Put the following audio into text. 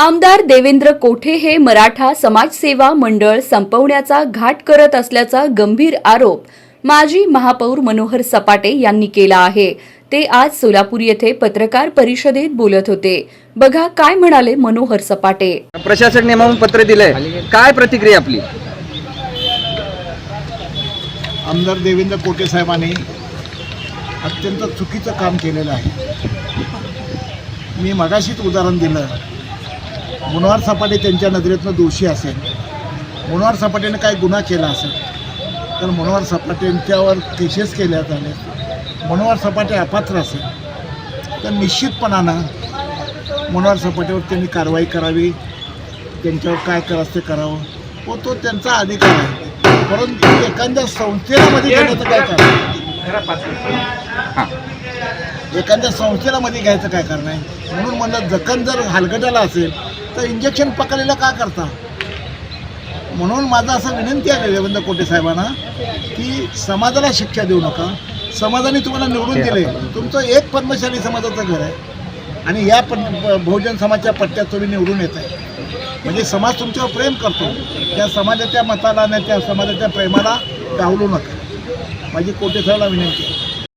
आमदार देवेंद्र कोठे हे मराठा समाजसेवा मंडळ संपवण्याचा घाट करत असल्याचा गंभीर आरोप माजी महापौर मनोहर सपाटे यांनी केला आहे. ते आज सोलापूर येथे पत्रकार परिषदेत बोलत होते. बघा काय म्हणाले मनोहर सपाटे. प्रशासक नेमावून पत्र दिलंय. काय प्रतिक्रिया आपली? आमदार देवेंद्र कोटे साहेबांनी अत्यंत चुकीचं काम केलेलं आहे. मी मगाशीच उदाहरण दिलं. मनोहर सपाटे त्यांच्या नजरेतनं दोषी असेल. मनोहर सपाटेने काय गुन्हा केला असेल तर मनोहर सपाटेंच्यावर केसेस केल्या झाले मनोहर सपाटे अपात्र असेल तर निश्चितपणानं मनोहर सपाटेवर त्यांनी कारवाई करावी त्यांच्यावर काय करायचं ते करावं व तो त्यांचा अधिकार आहे. परंतु एखाद्या संस्थेला मध्ये घेण्याचं काय कारण? एखाद्या संस्थेला मध्ये घ्यायचं काय कारण आहे? म्हणून म्हणलं जखम जर हलगटाला असेल तर इंजेक्शन पकडलेलं का करता? म्हणून माझं असं विनंती आहे देवेंद्र कोटे साहेबांना की समाजाला शिक्षा देऊ नका. समाजाने तुम्हाला निवडून दिले. तुमचं एक पद्मशाली समाजाचं घर आहे. आणि या पण बहुजन समाजाच्या पट्ट्यात तुम्ही निवडून येत आहे म्हणजे समाज तुमच्यावर प्रेम करतो. त्या समाजाच्या मताला आणि त्या समाजाच्या प्रेमाला डावलू नका. माझी कोटेसाहेबला विनंती आहे.